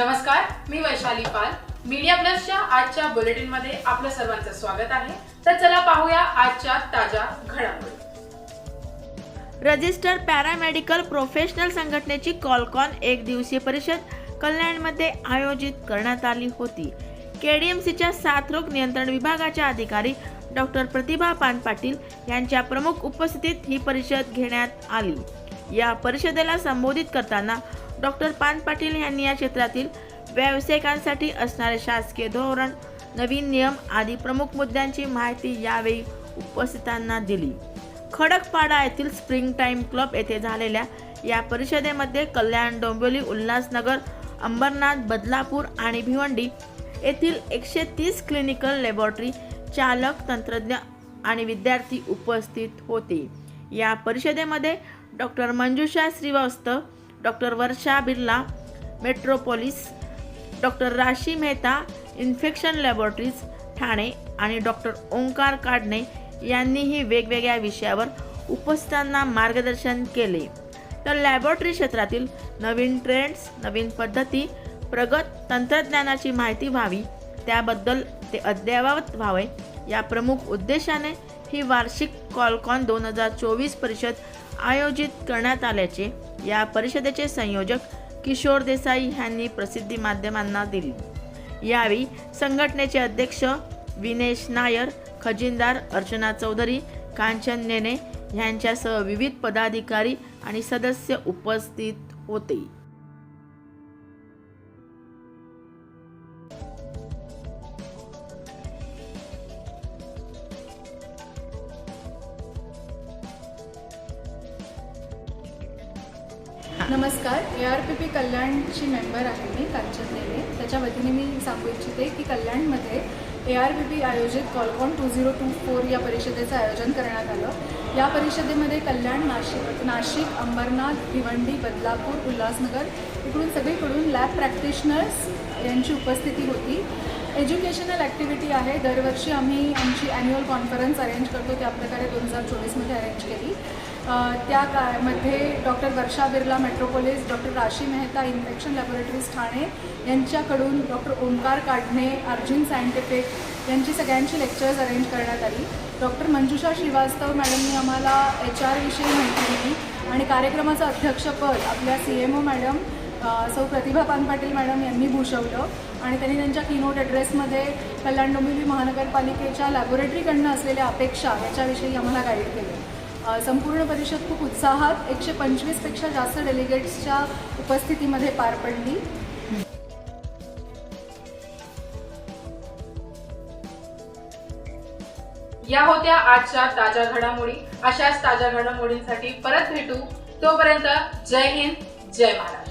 नमस्कार मी वैशाली पाल. मीडिया प्लसच्या आजच्या बुलेटिनमध्ये आपलं सर्वांचं स्वागत आहे. तर चला पाहूया आजच्या ताज्या घडामोडी. रजिस्टर पॅरामेडिकल प्रोफेशनल संघटनेची कॉलकॉन एक दिवसीय परिषद कल्याणमध्ये आयोजित करण्यात आली होती. केडीएमसीच्या साथरोग नियंत्रण विभागाच्या अधिकारी डॉक्टर प्रतिभा पानपाटील यांच्या प्रमुख उपस्थितीत ही परिषद घेण्यात आली. या परिषदेला संबोधित करताना डॉक्टर पान पाटील यांनी या क्षेत्रातील व्यावसायिकांसाठी असणारे शासकीय धोरण नवीन नियम आदी प्रमुख मुद्द्यांची माहिती यावेळी उपस्थितांना दिली. खडकपाडा येथील स्प्रिंग टाईम क्लब येथे झालेल्या या परिषदेमध्ये कल्याण डोंबिवली उल्हासनगर अंबरनाथ बदलापूर आणि भिवंडी येथील एकशे तीस क्लिनिकल लॅबॉरेटरी चालक तंत्रज्ञ आणि विद्यार्थी उपस्थित होते. या परिषदेमध्ये doctor Manjusha Shrivastav doctor Varsha Birla Metropolis doctor Rashi Mehta infection laboratories Thane आणि डॉक्टर ओंकार काडणे यांनीही वेगवेगळ्या विषयावर उपस्थितांना मार्गदर्शन केले. तर लॅबोरेटरी क्षेत्रातील नवीन ट्रेंड्स नवीन पद्धती प्रगत तंत्रज्ञानाची माहिती व्हावी त्याबद्दल ते अद्ययावत व्हावे या प्रमुख उद्देशाने ही वार्षिक कॉलकॉन दोन हजार चोवीस परिषद आयोजित करण्यात आल्याचे या परिषदेचे संयोजक किशोर देसाई ह्यांनी प्रसिद्धी माध्यमांना दिली. यावेळी संघटनेचे अध्यक्ष विनेश नायर खजिनदार अर्चना चौधरी कांचन नेने यांच्यासह विविध पदाधिकारी आणि सदस्य उपस्थित होते. नमस्कार ए आर पी पी कल्याणची मेंबर आहे मी कांचन नेले त्याच्या वतीने मी सांगू इच्छिते की कल्याणमध्ये ए आर पी पी आयोजित Calcon two zero two four या परिषदेचं आयोजन करण्यात आलं. या परिषदेमध्ये कल्याण नाशिक नाशिक अंबरनाथ भिवंडी बदलापूर उल्हासनगर इकडून सगळीकडून लॅब प्रॅक्टिशनर्स यांची उपस्थिती होती. एज्युकेशनल ॲक्टिव्हिटी आहे. दरवर्षी आम्ही आमची ॲन्युअल कॉन्फरन्स अरेंज करतो. त्याप्रकारे दोन हजार चोवीसमध्ये अरेंज केली. त्या काळामध्ये doctor Varsha Birla Metropolis doctor Rashi Mehta infection laboratories Thane यांच्याकडून डॉक्टर ओंकार काढणे अर्जुन सायंटिफिक यांची सगळ्यांची लेक्चर्स अरेंज करण्यात आली. डॉक्टर मंजुषा श्रीवास्तव मॅडमनी आम्हाला एच आरविषयी माहिती दिली आणि कार्यक्रमाचं अध्यक्षपद आपल्या सी एम ओ मॅडम सौ प्रतिभा पानपाटील मॅडम यांनी भूषवलं आणि त्यांनी त्यांच्या किनोट ॲड्रेसमध्ये कल्याण डोंबिवली महानगरपालिकेच्या लॅबोरेटरीकडनं असलेल्या अपेक्षा याच्याविषयी आम्हाला गाईड केलं. संपूर्ण परिषद खूप उत्साहात एकशे पंचवीसपेक्षा जास्त डेलिगेट्सच्या उपस्थितीमध्ये पार पडली. या होत्या आजच्या ताज्या घडामोडी. अशाच ताज्या घडामोडींसाठी परत भेटू. तोपर्यंत जय हिंद जय महाराष्ट्र.